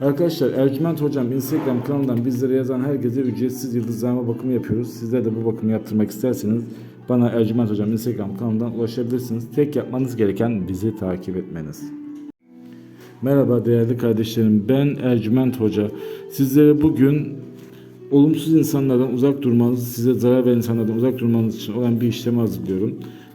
Arkadaşlar Ercüment Hocam Instagram kanalından bizlere yazan herkese ücretsiz yıldızlama bakımı yapıyoruz. Sizler de bu bakımı yaptırmak isterseniz bana Ercüment Hocam Instagram kanalından ulaşabilirsiniz. Tek yapmanız gereken bizi takip etmeniz. Merhaba değerli kardeşlerim. Ben Ercüment Hoca. Sizlere bugün olumsuz insanlardan uzak durmanız, size zarar veren insanlardan uzak durmanız için olan bir işlemi hazırlıyorum.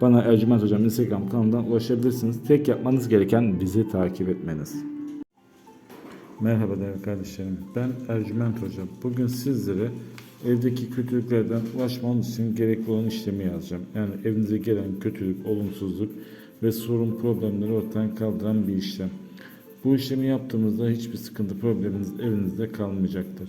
bana Ercüment Hocam Instagram kanalından ulaşabilirsiniz. Tek yapmanız gereken bizi takip etmeniz. Merhaba değerli kardeşlerim. Ben Ercüment Hocam. Bugün sizlere evdeki kötülüklerden ulaşmanız için gerekli olan işlemi yazacağım. Yani evinize gelen kötülük, olumsuzluk ve sorun problemleri ortadan kaldıran bir işlem. Bu işlemi yaptığımızda hiçbir sıkıntı probleminiz evinizde kalmayacaktır.